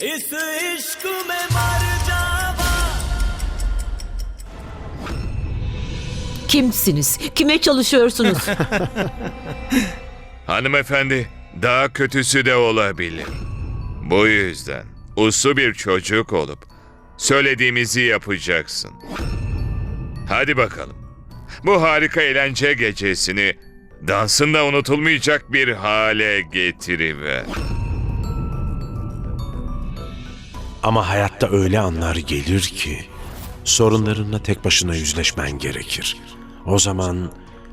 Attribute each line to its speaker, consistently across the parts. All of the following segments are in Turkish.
Speaker 1: इस इश्क में मर जावा
Speaker 2: Kimsiniz? Kime çalışıyorsunuz?
Speaker 3: Hanımefendi, daha kötüsü de olabilir. Bu yüzden uslu bir çocuk olup söylediğimizi yapacaksın. Hadi bakalım. Bu harika eğlence gecesini dansında unutulmayacak bir hale getiriver.
Speaker 4: Ama hayatta öyle anlar gelir ki sorunlarınla tek başına yüzleşmen gerekir. O zaman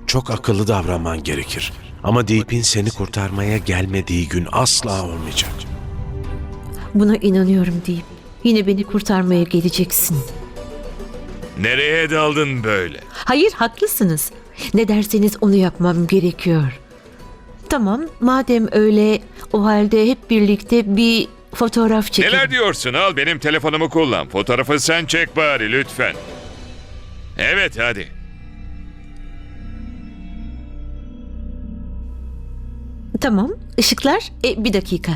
Speaker 4: çok akıllı davranman gerekir. Ama Deep'in seni kurtarmaya gelmediği gün asla olmayacak.
Speaker 2: Buna inanıyorum deyip yine beni kurtarmaya geleceksin.
Speaker 3: Nereye daldın böyle?
Speaker 2: Hayır haklısınız. Ne derseniz onu yapmam gerekiyor. Tamam madem öyle o halde hep birlikte bir fotoğraf çekelim.
Speaker 3: Neler diyorsun? Al benim telefonumu kullan. Fotoğrafı sen çek bari lütfen. Evet hadi.
Speaker 2: Tamam ışıklar e, bir dakika.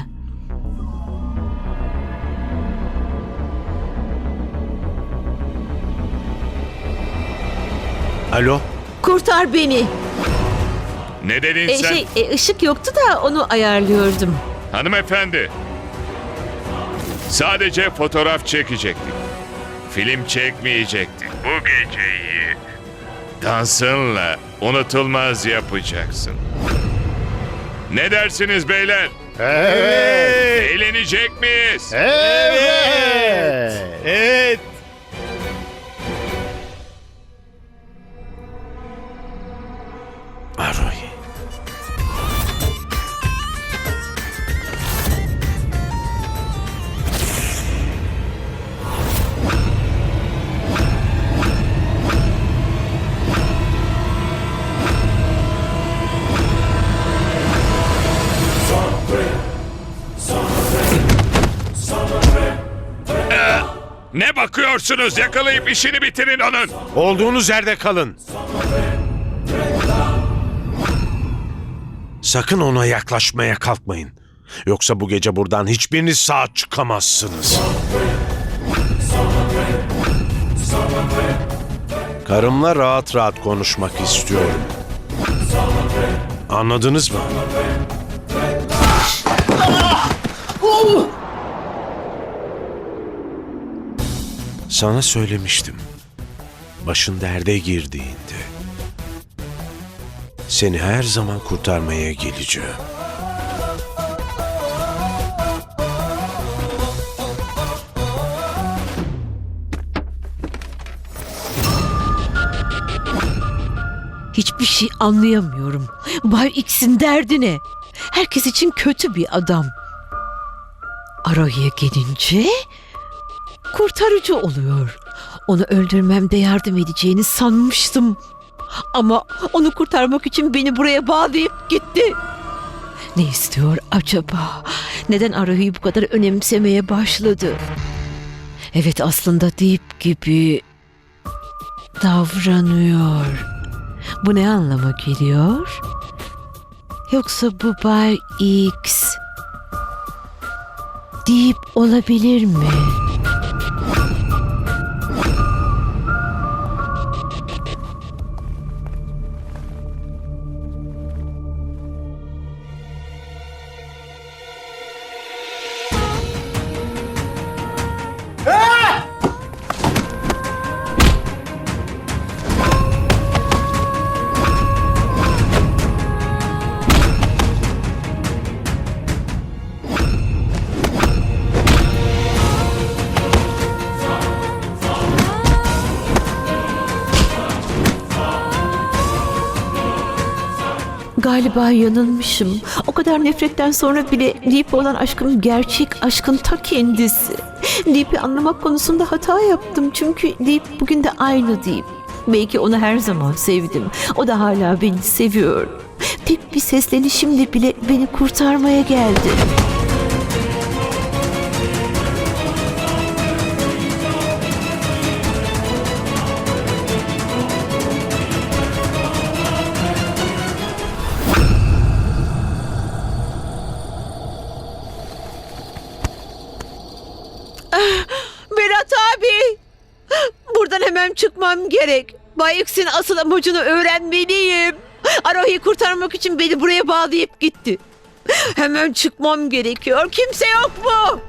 Speaker 4: Alo?
Speaker 2: Kurtar beni.
Speaker 3: Ne dedin
Speaker 2: E,
Speaker 3: sen?
Speaker 2: şey e, ışık yoktu da onu ayarlıyordum.
Speaker 3: Hanımefendi. Sadece fotoğraf çekecektik. Film çekmeyecektik. Bu geceyi dansınla unutulmaz yapacaksın. Ne dersiniz beyler?
Speaker 5: Evet.
Speaker 3: Eğlenecek miyiz?
Speaker 5: Evet. Evet.
Speaker 3: Ne bakıyorsunuz? Yakalayıp işini bitirin onun.
Speaker 4: Olduğunuz yerde kalın. Sakın ona yaklaşmaya kalkmayın. Yoksa bu gece buradan hiçbiriniz sağ çıkamazsınız. Karımla rahat rahat konuşmak istiyorum. Anladınız mı? Sana söylemiştim. Başın derde girdiğinde seni her zaman kurtarmaya geleceğim.
Speaker 2: Hiçbir şey anlayamıyorum. Bay X'in derdi ne? Herkes için kötü bir adam. Araya gelince kurtarıcı oluyor. Onu öldürmemde yardım edeceğini sanmıştım. Ama onu kurtarmak için beni buraya bağlayıp gitti. Ne istiyor acaba? Neden Aray'ı bu kadar önemsemeye başladı? Evet aslında Deep gibi davranıyor. Bu ne anlama geliyor? Yoksa bu Bay X deyip olabilir mi? Galiba yanılmışım. O kadar nefretten sonra bile Deep'e olan aşkım gerçek aşkın ta kendisi. Deep'i anlamak konusunda hata yaptım. Çünkü Deep bugün de aynı Deep. Belki onu her zaman sevdim. O da hala beni seviyor. Tek bir seslenişimle bile beni kurtarmaya geldi. Hemen çıkmam gerek. Bay X'in asıl amacını öğrenmeliyim. Arohi'yi kurtarmak için beni buraya bağlayıp gitti. Hemen çıkmam gerekiyor. Kimse yok mu?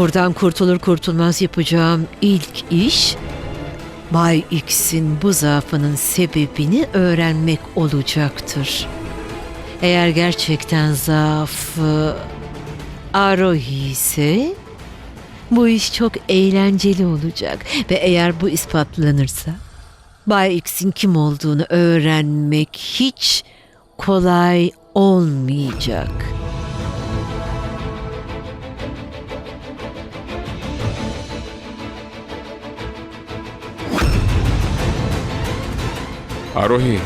Speaker 2: Buradan kurtulur kurtulmaz yapacağım ilk iş Bay X'in bu zaafının sebebini öğrenmek olacaktır. Eğer gerçekten zaafı Arohi ise bu iş çok eğlenceli olacak ve eğer bu ispatlanırsa Bay X'in kim olduğunu öğrenmek hiç kolay olmayacak.
Speaker 6: Arohi.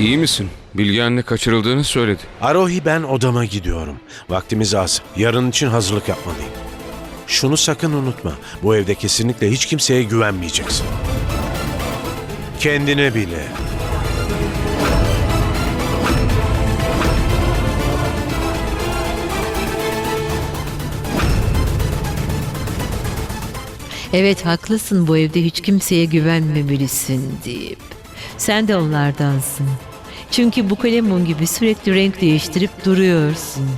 Speaker 6: İyi misin? Bilge anne kaçırıldığını söyledi.
Speaker 4: Arohi ben odama gidiyorum. Vaktimiz az. Yarın için hazırlık yapmalıyım. Şunu sakın unutma. Bu evde kesinlikle hiç kimseye güvenmeyeceksin. Kendine bile.
Speaker 2: Evet haklısın bu evde hiç kimseye güvenmemelisin deyip. Sen de onlardansın. Çünkü bu kalemun gibi sürekli renk değiştirip duruyorsun.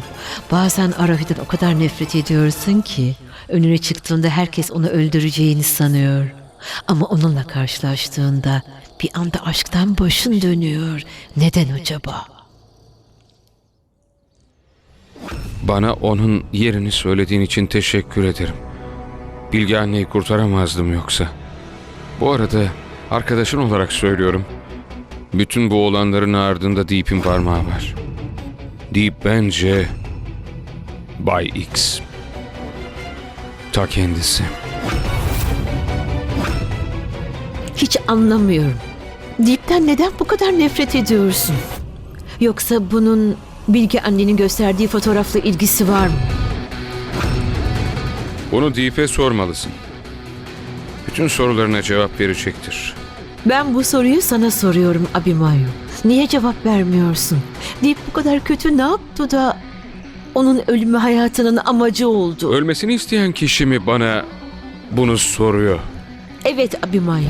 Speaker 2: Bazen Arahi'den o kadar nefret ediyorsun ki önüne çıktığında herkes onu öldüreceğini sanıyor. Ama onunla karşılaştığında bir anda aşktan başın dönüyor. Neden acaba?
Speaker 6: Bana onun yerini söylediğin için teşekkür ederim. Bilge anneyi kurtaramazdım yoksa. Bu arada arkadaşın olarak söylüyorum. Bütün bu olanların ardında Deep'in parmağı var. Deep bence Bay X. Ta kendisi.
Speaker 2: Hiç anlamıyorum. Deep'ten neden bu kadar nefret ediyorsun? Yoksa bunun Bilge annenin gösterdiği fotoğrafla ilgisi var mı?
Speaker 6: Bunu Deep'e sormalısın. Bütün sorularına cevap verecektir.
Speaker 2: Ben bu soruyu sana soruyorum Abimayu. Niye cevap vermiyorsun? Deep bu kadar kötü ne yaptı da onun ölümü hayatının amacı oldu?
Speaker 6: Ölmesini isteyen kişi mi bana bunu soruyor?
Speaker 2: evet Abimayu.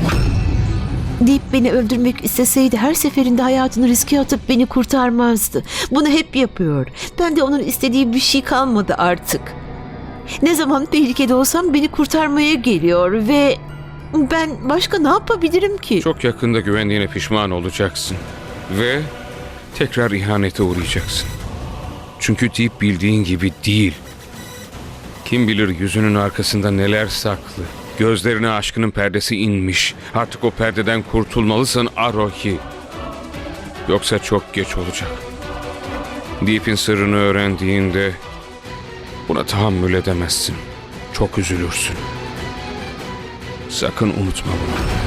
Speaker 2: Deep beni öldürmek isteseydi her seferinde hayatını riske atıp beni kurtarmazdı. Bunu hep yapıyor. Ben de onun istediği bir şey kalmadı artık. Ne zaman tehlikede olsam beni kurtarmaya geliyor ve ben başka ne yapabilirim ki?
Speaker 6: Çok yakında güvendiğine pişman olacaksın. Ve tekrar ihanete uğrayacaksın. Çünkü Deep bildiğin gibi değil. Kim bilir yüzünün arkasında neler saklı. Gözlerine aşkının perdesi inmiş. Artık o perdeden kurtulmalısın Arohi. Yoksa çok geç olacak. Deep'in sırrını öğrendiğinde buna tahammül edemezsin. Çok üzülürsün. Sakın unutma bunu.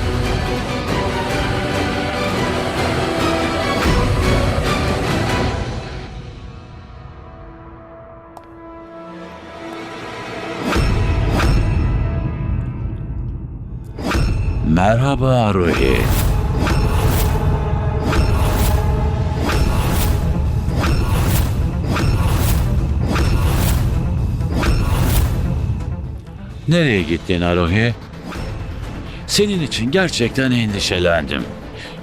Speaker 7: Merhaba Aruhi. Nereye gittin Aruhi? Senin için gerçekten endişelendim.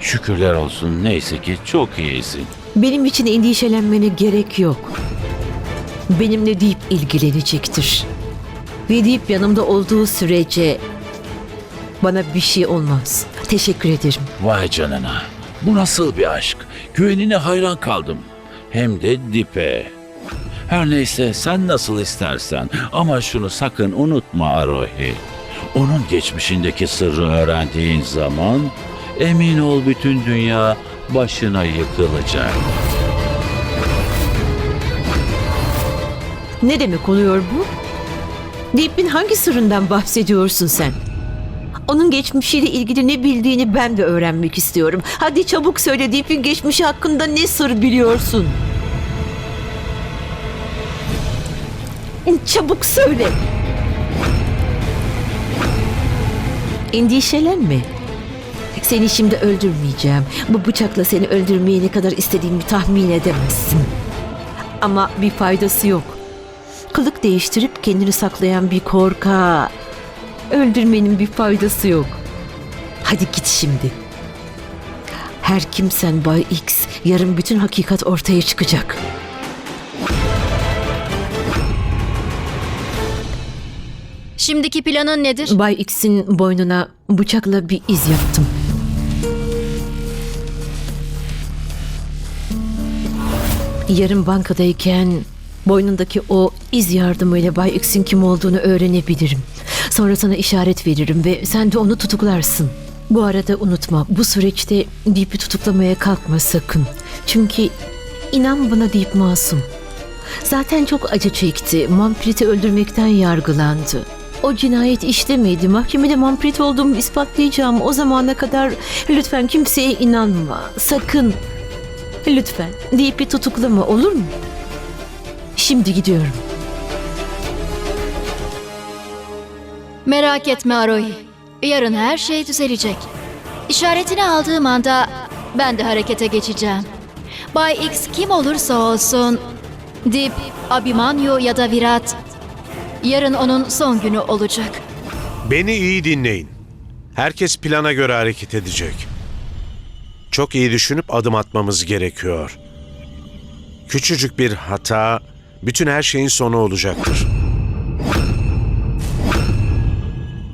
Speaker 7: Şükürler olsun neyse ki çok iyisin.
Speaker 2: Benim için endişelenmene gerek yok. Benimle Deep ilgilenecektir. Ve Deep yanımda olduğu sürece bana bir şey olmaz. Teşekkür ederim.
Speaker 7: Vay canına. Bu nasıl bir aşk? Güvenine hayran kaldım. Hem de dipe. Her neyse sen nasıl istersen ama şunu sakın unutma Arohi. Onun geçmişindeki sırrı öğrendiğin zaman emin ol bütün dünya başına yıkılacak.
Speaker 2: Ne demek oluyor bu? Deep'in hangi sırrından bahsediyorsun sen? Onun geçmişiyle ilgili ne bildiğini ben de öğrenmek istiyorum. Hadi çabuk söyle Deep'in geçmişi hakkında ne sır biliyorsun? Çabuk söyle. Endişelenme. Seni şimdi öldürmeyeceğim. Bu bıçakla seni öldürmeyi ne kadar istediğimi tahmin edemezsin. Ama bir faydası yok. Kılık değiştirip kendini saklayan bir korka. Öldürmenin bir faydası yok. Hadi git şimdi. Her kimsen Bay X, yarın bütün hakikat ortaya çıkacak.
Speaker 8: Şimdiki planın nedir?
Speaker 2: Bay X'in boynuna bıçakla bir iz yaptım. Yarın bankadayken boynundaki o iz yardımıyla Bay X'in kim olduğunu öğrenebilirim. Sonra sana işaret veririm ve sen de onu tutuklarsın. Bu arada unutma bu süreçte Deep'i tutuklamaya kalkma sakın. Çünkü inan bana Deep masum. Zaten çok acı çekti. Manfred'i öldürmekten yargılandı. O cinayet işlemedi. Mahkemede Manfred olduğumu ispatlayacağım. O zamana kadar lütfen kimseye inanma. Sakın. Lütfen. Deep'i tutuklama olur mu? Şimdi gidiyorum.
Speaker 8: Merak etme Arohi. Yarın her şey düzelecek. İşaretini aldığım anda ben de harekete geçeceğim. Bay X kim olursa olsun, Dip, Abimanyu ya da Virat, yarın onun son günü olacak.
Speaker 4: Beni iyi dinleyin. Herkes plana göre hareket edecek. Çok iyi düşünüp adım atmamız gerekiyor. Küçücük bir hata bütün her şeyin sonu olacaktır.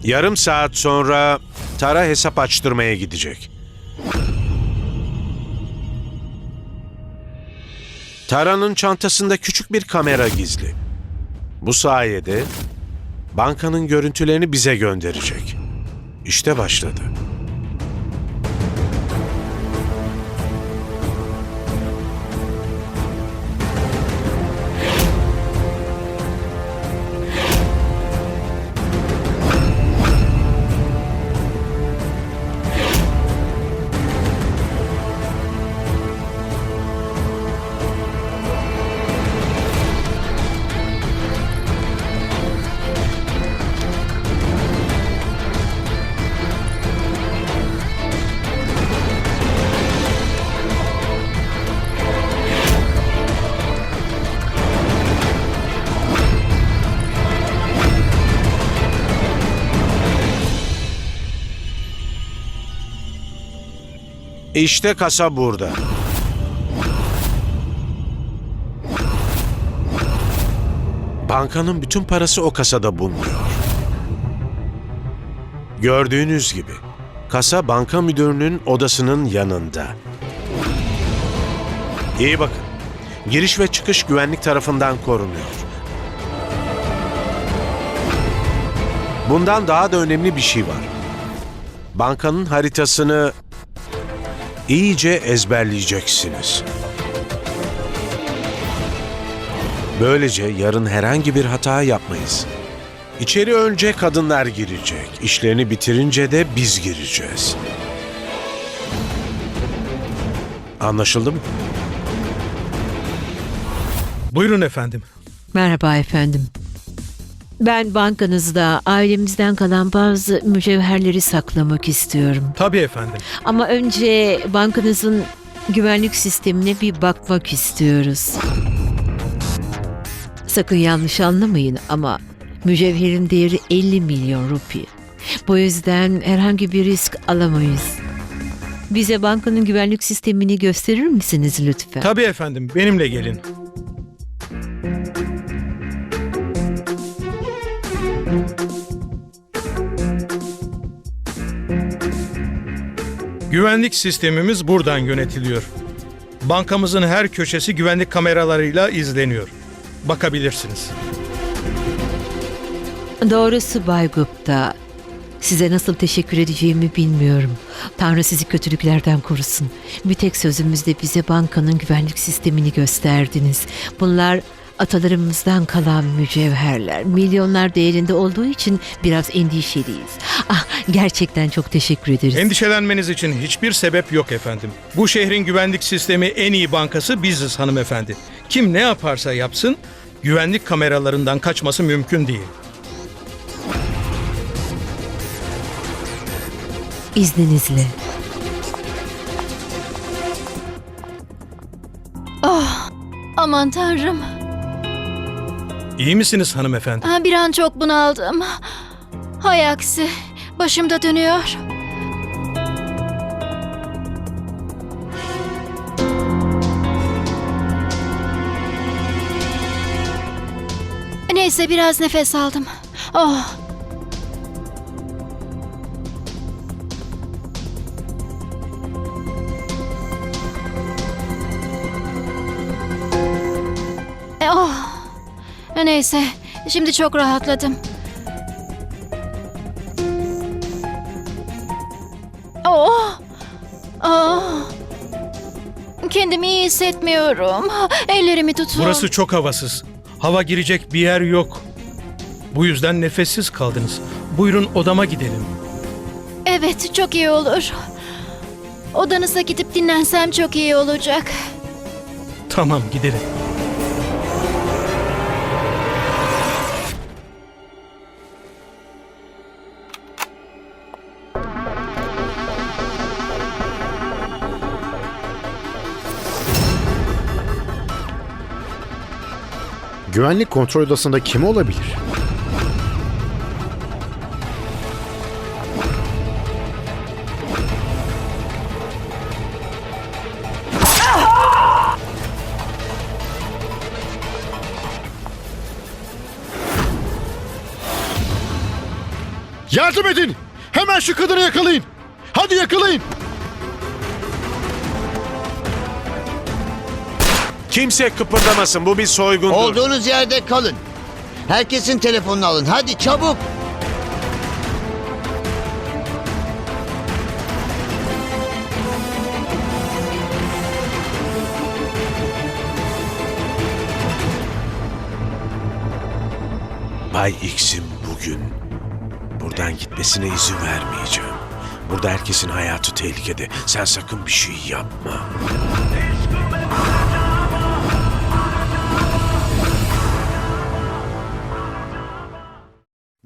Speaker 4: Yarım saat sonra Tara hesap açtırmaya gidecek. Tara'nın çantasında küçük bir kamera gizli. Bu sayede bankanın görüntülerini bize gönderecek. İşte başladı. İşte kasa burada. Bankanın bütün parası o kasada bulunuyor. Gördüğünüz gibi kasa banka müdürünün odasının yanında. İyi bakın. Giriş ve çıkış güvenlik tarafından korunuyor. Bundan daha da önemli bir şey var. Bankanın haritasını iyice ezberleyeceksiniz. Böylece yarın herhangi bir hata yapmayız. İçeri önce kadınlar girecek. İşlerini bitirince de biz gireceğiz. Anlaşıldı mı?
Speaker 5: Buyurun efendim.
Speaker 2: Merhaba efendim. Ben bankanızda ailemizden kalan bazı mücevherleri saklamak istiyorum.
Speaker 5: Tabii efendim.
Speaker 2: Ama önce bankanızın güvenlik sistemine bir bakmak istiyoruz. Sakın yanlış anlamayın ama mücevherin değeri 50 milyon rupi. Bu yüzden herhangi bir risk alamayız. Bize bankanın güvenlik sistemini gösterir misiniz lütfen?
Speaker 5: Tabii efendim. Benimle gelin. Güvenlik sistemimiz buradan yönetiliyor. Bankamızın her köşesi güvenlik kameralarıyla izleniyor. Bakabilirsiniz.
Speaker 2: Doğrusu Bay Gupta, size nasıl teşekkür edeceğimi bilmiyorum. Tanrı sizi kötülüklerden korusun. Bir tek sözümüzde bize bankanın güvenlik sistemini gösterdiniz. Bunlar Atalarımızdan kalan mücevherler milyonlar değerinde olduğu için biraz endişeliyiz. Ah, gerçekten çok teşekkür ederiz.
Speaker 5: Endişelenmeniz için hiçbir sebep yok efendim. Bu şehrin güvenlik sistemi en iyi bankası biziz hanımefendi. Kim ne yaparsa yapsın güvenlik kameralarından kaçması mümkün değil.
Speaker 2: İzninizle.
Speaker 8: Aman tanrım.
Speaker 5: İyi misiniz hanımefendi?
Speaker 8: Ha, Bir an çok bunaldım. Hay aksi. Başımda dönüyor. Neyse biraz nefes aldım. Oh. Neyse, şimdi çok rahatladım. Oh. Oh. Kendimi iyi hissetmiyorum. Ellerimi tutun.
Speaker 5: Burası çok havasız. Hava girecek bir yer yok. Bu yüzden nefessiz kaldınız. Buyurun odama gidelim.
Speaker 8: Evet, çok iyi olur. Odanıza gidip dinlensem çok iyi olacak.
Speaker 5: Tamam gidelim.
Speaker 9: Güvenlik kontrol odasında kim olabilir? Yardım edin! Hemen şu kadını yakalayın! Hadi yakalayın!
Speaker 4: Kimse kıpırdamasın. Bu bir soygundur.
Speaker 10: Olduğunuz yerde kalın. Herkesin telefonunu alın. Hadi çabuk.
Speaker 4: Bay X'in bugün buradan gitmesine izin vermeyeceğim. Burada herkesin hayatı tehlikede. Sen sakın bir şey yapma.